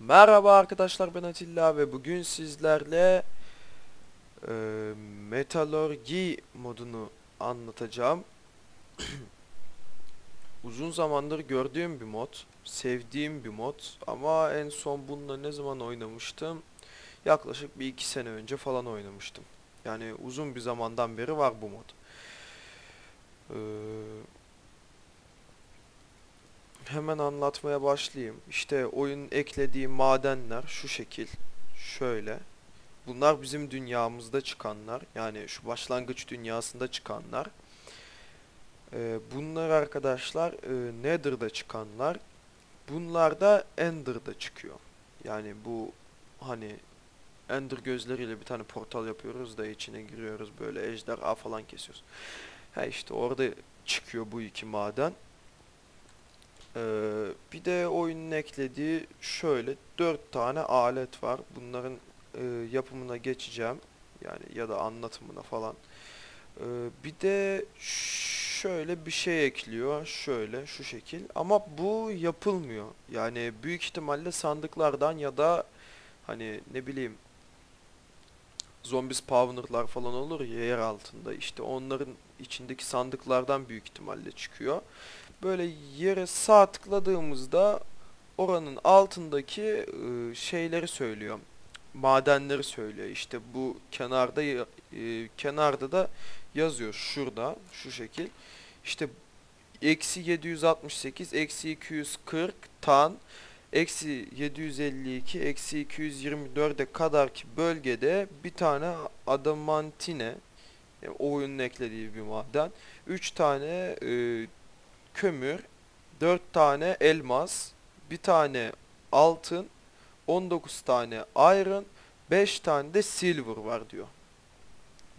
Merhaba arkadaşlar ben Atilla ve bugün sizlerle e, metalurgi modunu anlatacağım. Uzun zamandır gördüğüm bir mod, sevdiğim bir mod ama en son bununla ne zaman oynamıştım? Yaklaşık bir iki sene önce falan oynamıştım. Yani uzun bir zamandan beri var bu mod. Eee Hemen anlatmaya başlayayım. İşte oyun eklediği madenler şu şekil. Şöyle. Bunlar bizim dünyamızda çıkanlar. Yani şu başlangıç dünyasında çıkanlar. Ee, bunlar arkadaşlar e, Nether'da çıkanlar. Bunlar da Ender'da çıkıyor. Yani bu hani Ender gözleriyle bir tane portal yapıyoruz da içine giriyoruz böyle ejderha falan kesiyoruz. Ha işte orada çıkıyor bu iki maden. Ee, bir de oyunun eklediği şöyle dört tane alet var. Bunların e, yapımına geçeceğim. Yani ya da anlatımına falan. Ee, bir de şöyle bir şey ekliyor. Şöyle şu şekil. Ama bu yapılmıyor. Yani büyük ihtimalle sandıklardan ya da hani ne bileyim zombi spawnerlar falan olur ya yer altında. İşte onların içindeki sandıklardan büyük ihtimalle çıkıyor böyle yere sağ tıkladığımızda oranın altındaki e, şeyleri söylüyor. Madenleri söylüyor. İşte bu kenarda e, kenarda da yazıyor şurada şu şekil. İşte eksi 768 eksi 240 tan eksi 752 eksi 224'e kadar ki bölgede bir tane adamantine yani oyunun eklediği bir maden 3 tane e, kömür, 4 tane elmas, 1 tane altın, 19 tane iron, 5 tane de silver var diyor.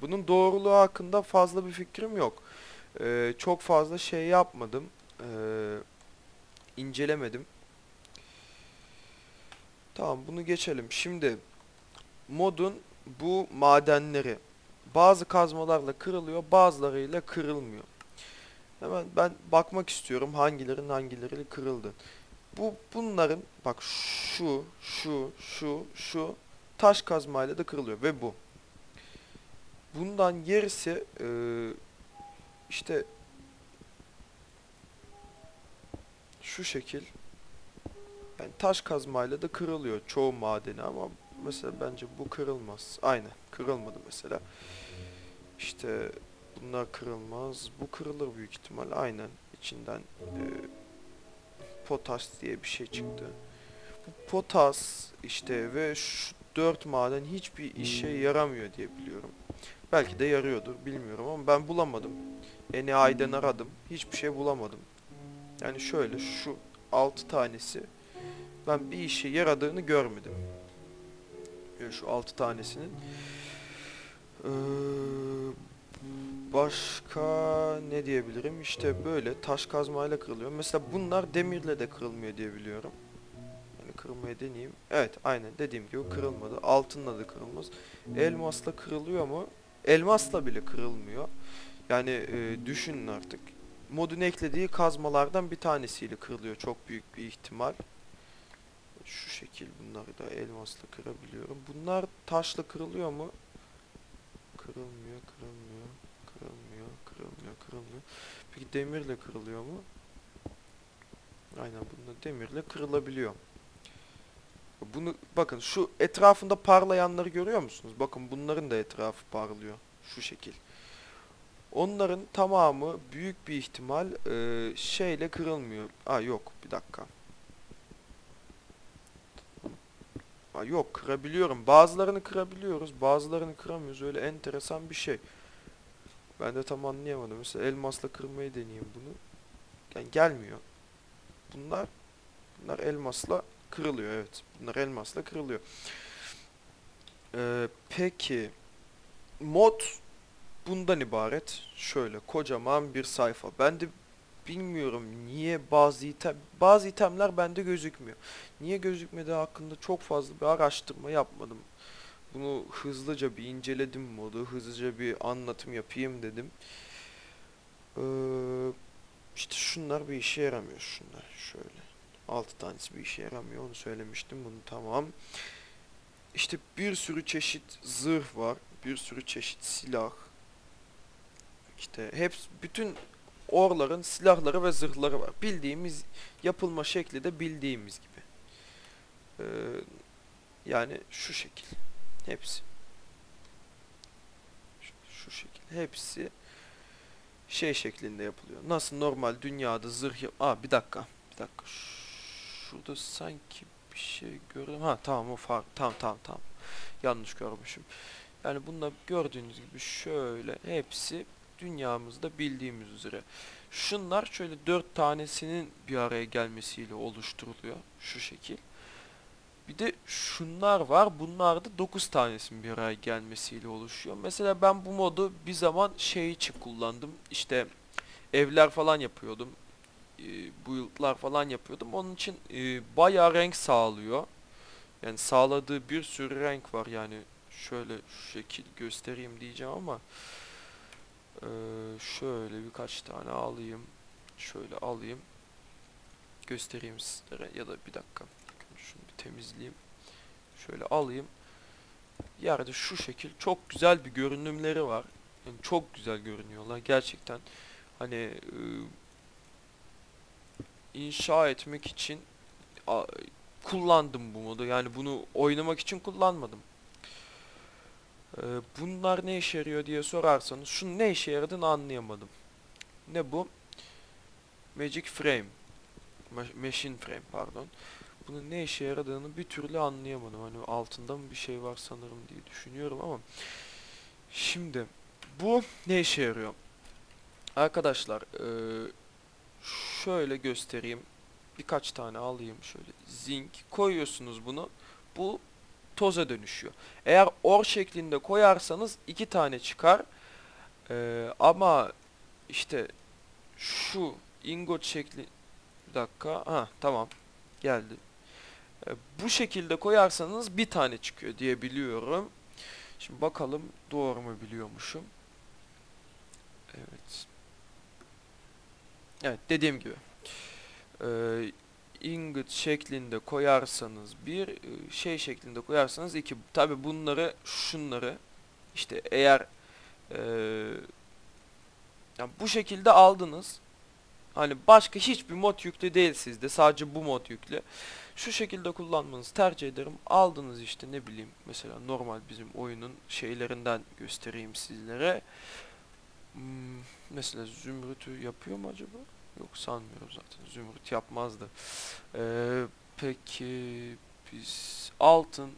Bunun doğruluğu hakkında fazla bir fikrim yok. Ee, çok fazla şey yapmadım. Ee, incelemedim. Tamam bunu geçelim. Şimdi modun bu madenleri bazı kazmalarla kırılıyor bazılarıyla kırılmıyor. Hemen ben bakmak istiyorum hangilerin hangileri kırıldı. Bu bunların bak şu, şu, şu, şu taş kazmayla da kırılıyor ve bu. Bundan gerisi e, işte şu şekil yani taş kazmayla da kırılıyor çoğu madeni ama mesela bence bu kırılmaz. Aynen kırılmadı mesela. İşte Bunlar kırılmaz. Bu kırılır büyük ihtimal. Aynen. içinden e, potas diye bir şey çıktı. Bu potas işte ve şu dört maden hiçbir işe yaramıyor diye biliyorum. Belki de yarıyordur bilmiyorum ama ben bulamadım. NAI'den aradım. Hiçbir şey bulamadım. Yani şöyle şu altı tanesi ben bir işe yaradığını görmedim. Şu altı tanesinin. Ee, Başka ne diyebilirim? İşte böyle taş kazmayla kırılıyor. Mesela bunlar demirle de kırılmıyor diye biliyorum. Yani kırmaya deneyeyim. Evet aynen dediğim gibi kırılmadı. Altınla da kırılmaz. Elmasla kırılıyor mu? Elmasla bile kırılmıyor. Yani e, düşünün artık. Modun eklediği kazmalardan bir tanesiyle kırılıyor. Çok büyük bir ihtimal. Şu şekil bunları da elmasla kırabiliyorum. Bunlar taşla kırılıyor mu? Kırılmıyor, kırılmıyor. Kırılmıyor, kırılmıyor, kırılmıyor. Peki demirle kırılıyor mu? Aynen bunda demirle kırılabiliyor. Bunu bakın şu etrafında parlayanları görüyor musunuz? Bakın bunların da etrafı parlıyor. Şu şekil. Onların tamamı büyük bir ihtimal e, şeyle kırılmıyor. Aa yok bir dakika. Aa, yok kırabiliyorum. Bazılarını kırabiliyoruz. Bazılarını kıramıyoruz. Öyle enteresan bir şey. Ben de tam anlayamadım. Mesela elmasla kırmayı deneyeyim bunu. Yani gelmiyor. Bunlar bunlar elmasla kırılıyor evet. Bunlar elmasla kırılıyor. Ee, peki mod bundan ibaret. Şöyle kocaman bir sayfa. Ben de bilmiyorum niye bazı item bazı itemler bende gözükmüyor. Niye gözükmediği hakkında çok fazla bir araştırma yapmadım. Bunu hızlıca bir inceledim modu. Hızlıca bir anlatım yapayım dedim. Ee, işte şunlar bir işe yaramıyor şunlar. Şöyle. 6 tanesi bir işe yaramıyor onu söylemiştim bunu tamam. İşte bir sürü çeşit zırh var. Bir sürü çeşit silah. İşte hepsi bütün orların silahları ve zırhları var. Bildiğimiz yapılma şekli de bildiğimiz gibi. Ee, yani şu şekil. Hepsi. Şu, şu şekil. Hepsi şey şeklinde yapılıyor. Nasıl normal dünyada zırh yap... Aa bir dakika. Bir dakika. Şurada sanki bir şey gördüm. Ha tamam o fark. Tamam tamam tamam. Yanlış görmüşüm. Yani bunda gördüğünüz gibi şöyle hepsi dünyamızda bildiğimiz üzere. Şunlar şöyle dört tanesinin bir araya gelmesiyle oluşturuluyor. Şu şekil. Bir de şunlar var. Bunlar da 9 tanesinin bir araya gelmesiyle oluşuyor. Mesela ben bu modu bir zaman şey için kullandım. İşte evler falan yapıyordum. E, build'lar falan yapıyordum. Onun için e, bayağı renk sağlıyor. Yani sağladığı bir sürü renk var. Yani şöyle şu şekil göstereyim diyeceğim ama e, şöyle birkaç tane alayım. Şöyle alayım. Göstereyim sizlere ya da bir dakika temizleyeyim. Şöyle alayım. Yerde şu şekil çok güzel bir görünümleri var. Yani çok güzel görünüyorlar gerçekten. Hani e, inşa etmek için kullandım bu modu. Yani bunu oynamak için kullanmadım. E, bunlar ne işe yarıyor diye sorarsanız şunun ne işe yaradığını anlayamadım. Ne bu? Magic Frame. Ma Machine Frame pardon bunun ne işe yaradığını bir türlü anlayamadım. Hani altında mı bir şey var sanırım diye düşünüyorum ama şimdi bu ne işe yarıyor? Arkadaşlar ee, şöyle göstereyim. Birkaç tane alayım şöyle. Zinc koyuyorsunuz bunu. Bu toza dönüşüyor. Eğer or şeklinde koyarsanız iki tane çıkar. Ee, ama işte şu ingot şekli bir dakika. Ha tamam. Geldi. E, bu şekilde koyarsanız bir tane çıkıyor diye biliyorum. Şimdi bakalım doğru mu biliyormuşum. Evet. Evet dediğim gibi. Ee, ingot şeklinde koyarsanız bir, e, şey şeklinde koyarsanız iki. Tabi bunları, şunları işte eğer e, yani bu şekilde aldınız. Hani başka hiçbir mod yüklü değil sizde. Sadece bu mod yüklü. Şu şekilde kullanmanızı tercih ederim. Aldınız işte ne bileyim mesela normal bizim oyunun şeylerinden göstereyim sizlere. Hmm, mesela zümrütü yapıyor mu acaba? Yok sanmıyorum zaten. Zümrüt yapmazdı. Ee, peki biz altın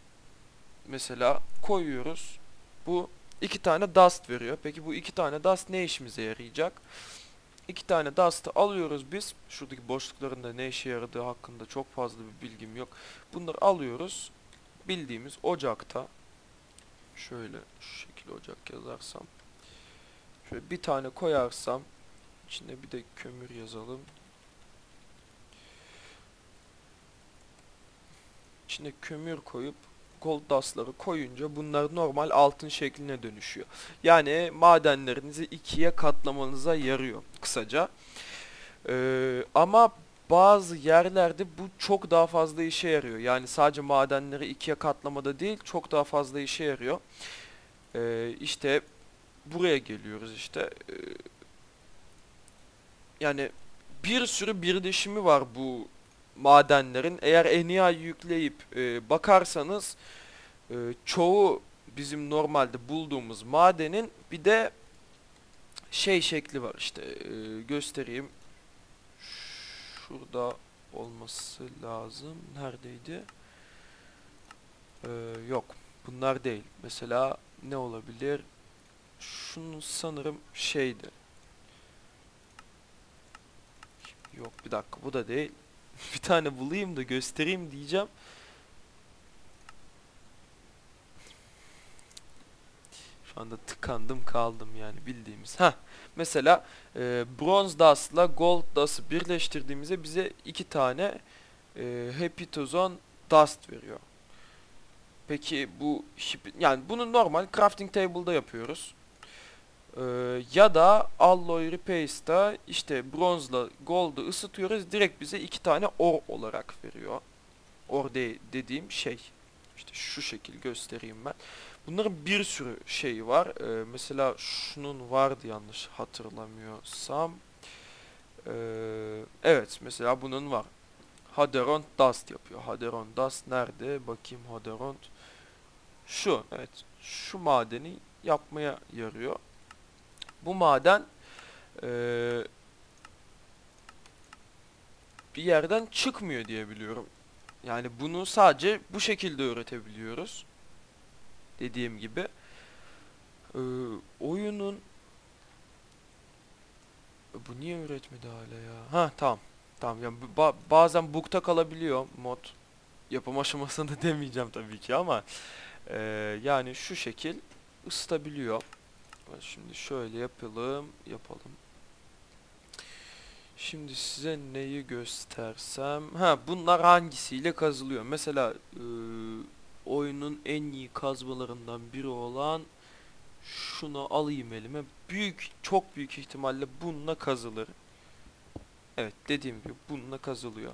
mesela koyuyoruz. Bu iki tane dust veriyor. Peki bu iki tane dust ne işimize yarayacak? İki tane dust'ı alıyoruz biz. Şuradaki boşlukların ne işe yaradığı hakkında çok fazla bir bilgim yok. Bunları alıyoruz. Bildiğimiz ocakta şöyle şu şekilde ocak yazarsam şöyle bir tane koyarsam içinde bir de kömür yazalım. İçine kömür koyup gold dust'ları koyunca bunlar normal altın şekline dönüşüyor. Yani madenlerinizi ikiye katlamanıza yarıyor kısaca. Ee, ama bazı yerlerde bu çok daha fazla işe yarıyor. Yani sadece madenleri ikiye katlamada değil çok daha fazla işe yarıyor. Ee, işte buraya geliyoruz işte. Ee, yani bir sürü birleşimi var bu madenlerin. Eğer ENIA yükleyip e, bakarsanız e, çoğu bizim normalde bulduğumuz madenin bir de şey şekli var işte e, göstereyim. Şurada olması lazım. Neredeydi? Ee, yok. Bunlar değil. Mesela ne olabilir? Şunu sanırım şeydi. Yok bir dakika bu da değil. bir tane bulayım da göstereyim diyeceğim. Şu anda tıkandım kaldım yani bildiğimiz. Ha mesela e, bronze dust'la gold dust'ı birleştirdiğimizde bize iki tane e, happy tozon dust veriyor. Peki bu yani bunu normal crafting table'da yapıyoruz. Ee, ya da Alloy Repace'da işte bronzla gold'u ısıtıyoruz. Direkt bize iki tane or olarak veriyor. Or de dediğim şey. İşte şu şekil göstereyim ben. Bunların bir sürü şeyi var. Ee, mesela şunun vardı yanlış hatırlamıyorsam. Ee, evet mesela bunun var. Haderon Dust yapıyor. Haderon Dust nerede? Bakayım Haderon. Şu evet. Şu madeni yapmaya yarıyor. Bu maden ee, bir yerden çıkmıyor diye biliyorum. Yani bunu sadece bu şekilde öğretebiliyoruz. Dediğim gibi. Ee, oyunun bu niye öğretmedi hala ya? Ha tamam. Tamam yani ba bazen bug'ta kalabiliyor mod. Yapım aşamasında demeyeceğim tabii ki ama e, yani şu şekil ısıtabiliyor. Şimdi şöyle yapalım, yapalım. Şimdi size neyi göstersem, ha bunlar hangisiyle kazılıyor? Mesela e, oyunun en iyi kazmalarından biri olan şunu alayım elime. Büyük, çok büyük ihtimalle bununla kazılır. Evet dediğim gibi bununla kazılıyor.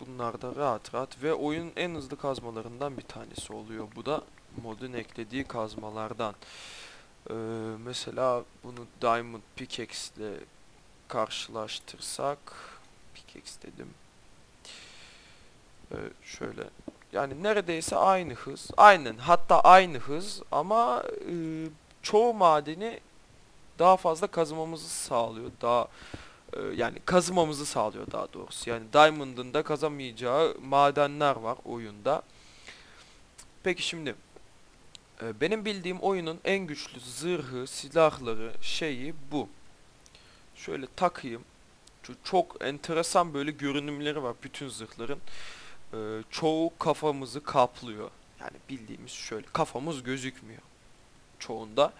Bunlar da rahat rahat ve oyunun en hızlı kazmalarından bir tanesi oluyor. Bu da modun eklediği kazmalardan. Ee, mesela bunu Diamond Pickaxe ile karşılaştırsak Pickaxe dedim. Ee, şöyle yani neredeyse aynı hız. Aynen hatta aynı hız ama e, çoğu madeni daha fazla kazmamızı sağlıyor. Daha e, yani kazmamızı sağlıyor daha doğrusu. Yani Diamond'ın da kazamayacağı madenler var oyunda. Peki şimdi benim bildiğim oyunun en güçlü zırhı, silahları, şeyi bu. Şöyle takayım. Çok enteresan böyle görünümleri var bütün zırhların. Ee, çoğu kafamızı kaplıyor. Yani bildiğimiz şöyle kafamız gözükmüyor çoğunda.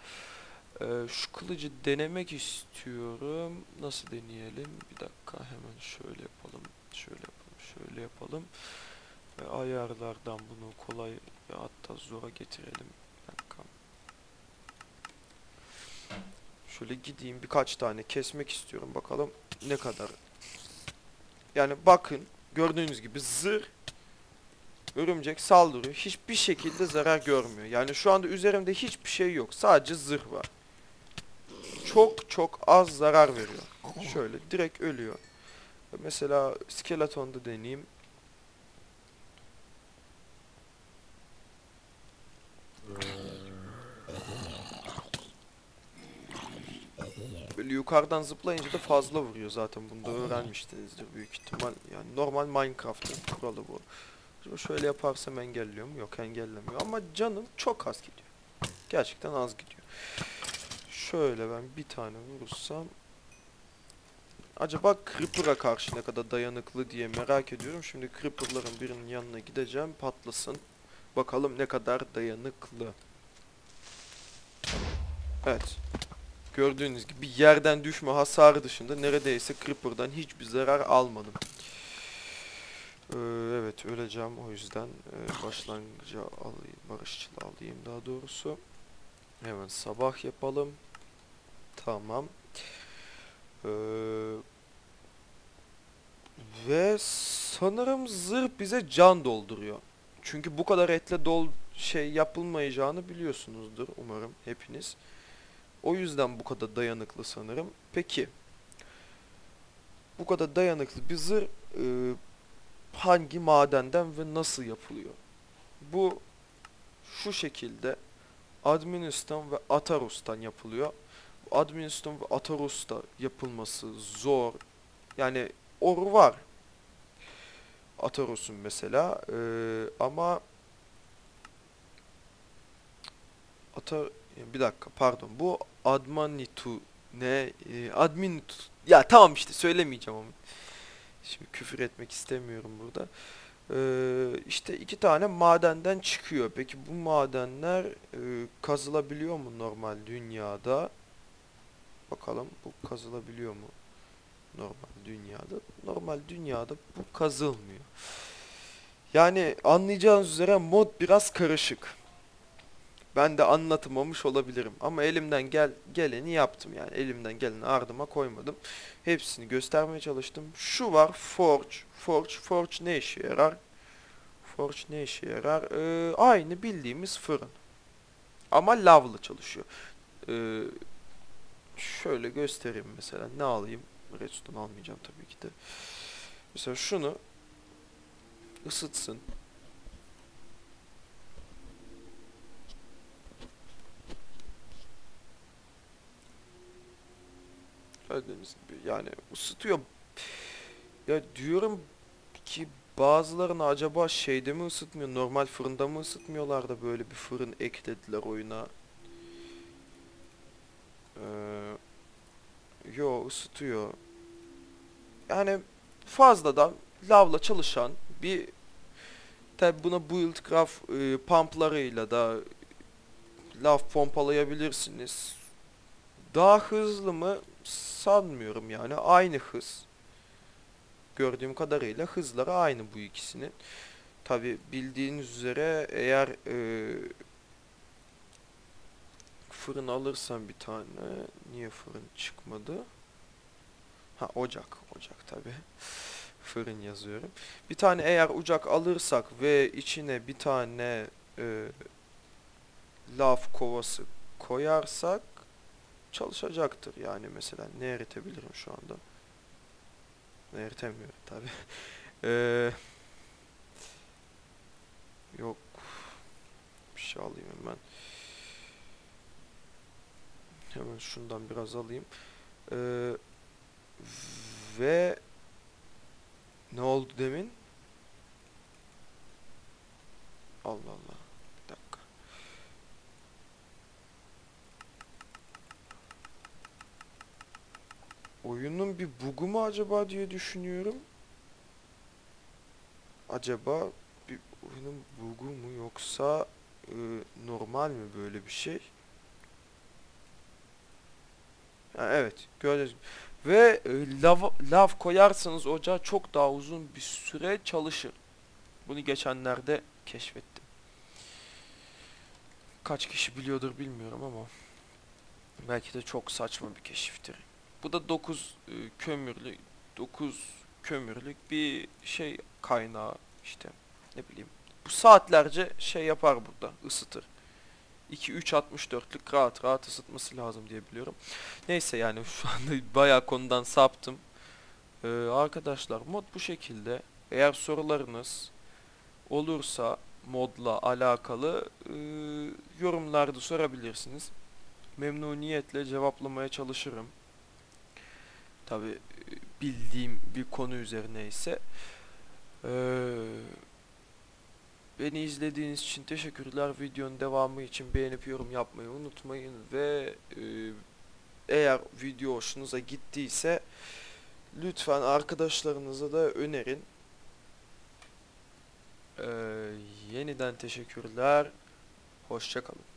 Ee, şu kılıcı denemek istiyorum. Nasıl deneyelim? Bir dakika hemen şöyle yapalım. Şöyle yapalım. Şöyle yapalım. Ayarlardan bunu kolay hatta zora getirelim. Bir dakika. Şöyle gideyim birkaç tane kesmek istiyorum. Bakalım ne kadar. Yani bakın gördüğünüz gibi zırh örümcek saldırıyor. Hiçbir şekilde zarar görmüyor. Yani şu anda üzerimde hiçbir şey yok. Sadece zırh var. Çok çok az zarar veriyor. Şöyle direkt ölüyor. Mesela skeletonda deneyeyim. Böyle yukarıdan zıplayınca da fazla vuruyor zaten. Bunu da öğrenmiştinizdir büyük ihtimal. Yani normal Minecraft'ın kuralı bu. Şimdi şöyle yaparsam engelliyor mu? Yok engellemiyor. Ama canım çok az gidiyor. Gerçekten az gidiyor. Şöyle ben bir tane vurursam Acaba Creeper'a karşı ne kadar dayanıklı diye merak ediyorum. Şimdi Creeper'ların birinin yanına gideceğim. Patlasın. Bakalım ne kadar dayanıklı. Evet. Gördüğünüz gibi yerden düşme hasarı dışında neredeyse Creeper'dan hiçbir zarar almadım. Ee, evet öleceğim o yüzden e, başlangıca alayım, barışçıl alayım daha doğrusu. Hemen sabah yapalım. Tamam. Ee, ve sanırım zırh bize can dolduruyor. Çünkü bu kadar etle dol şey yapılmayacağını biliyorsunuzdur umarım hepiniz. O yüzden bu kadar dayanıklı sanırım. Peki. Bu kadar dayanıklı bir zırh e, hangi madenden ve nasıl yapılıyor? Bu şu şekilde Administan ve Atarus'tan yapılıyor. Administan ve Atarus'ta yapılması zor. Yani or var. Atarus'un mesela ee, ama Atar bir dakika pardon bu Admanitu ne e, Adminitu ya tamam işte söylemeyeceğim ama şimdi küfür etmek istemiyorum burada. Ee, işte iki tane madenden çıkıyor. Peki bu madenler e, kazılabiliyor mu normal dünyada? Bakalım bu kazılabiliyor mu? Normal dünyada. Normal dünyada bu kazılmıyor. Yani anlayacağınız üzere mod biraz karışık. Ben de anlatamamış olabilirim ama elimden gel geleni yaptım yani elimden geleni ardıma koymadım. Hepsini göstermeye çalıştım. Şu var Forge. Forge, Forge ne işe yarar? Forge ne işe yarar? Ee, aynı bildiğimiz fırın. Ama lavlı çalışıyor. Ee, şöyle göstereyim mesela. Ne alayım? Redstone almayacağım tabii ki de. Mesela şunu ısıtsın. Gördüğünüz gibi yani ısıtıyor. Ya diyorum ki bazılarını acaba şeyde mi ısıtmıyor, normal fırında mı ısıtmıyorlar da böyle bir fırın eklediler oyuna. Ee, yo ısıtıyor. Yani fazladan lavla çalışan bir tabi buna buildcraft e, pumplarıyla da lav pompalayabilirsiniz. Daha hızlı mı sanmıyorum yani aynı hız. Gördüğüm kadarıyla hızları aynı bu ikisinin. Tabi bildiğiniz üzere eğer e, fırın alırsam bir tane niye fırın çıkmadı? Ha ocak ocak tabi. Fırın yazıyorum. Bir tane eğer ocak alırsak ve içine bir tane e, lav kovası koyarsak çalışacaktır. Yani mesela ne eritebilirim şu anda? Ne eritemiyorum tabi. Ee, yok. Bir şey alayım hemen. Hemen şundan biraz alayım. Ee, ve ne oldu demin? Allah Allah. Bir dakika. Oyunun bir bugu mu acaba diye düşünüyorum. Acaba bir oyunun bugu mu yoksa e, normal mi böyle bir şey? Ha, evet gördüğünüz gibi. Ve e, lav, lav koyarsanız ocağa çok daha uzun bir süre çalışır. Bunu geçenlerde keşfettim. Kaç kişi biliyordur bilmiyorum ama belki de çok saçma bir keşiftir. Bu da 9 e, kömürlü 9 kömürlük bir şey kaynağı işte ne bileyim. Bu saatlerce şey yapar burada ısıtır. 2-3-64'lük rahat rahat ısıtması lazım diye biliyorum. Neyse yani şu anda bayağı konudan saptım. Ee, arkadaşlar mod bu şekilde. Eğer sorularınız olursa modla alakalı e, yorumlarda sorabilirsiniz. Memnuniyetle cevaplamaya çalışırım. Tabi bildiğim bir konu üzerine ise. Ee, beni izlediğiniz için teşekkürler. Videonun devamı için beğenip yorum yapmayı unutmayın ve eğer video hoşunuza gittiyse lütfen arkadaşlarınıza da önerin. Ee, yeniden teşekkürler. Hoşçakalın.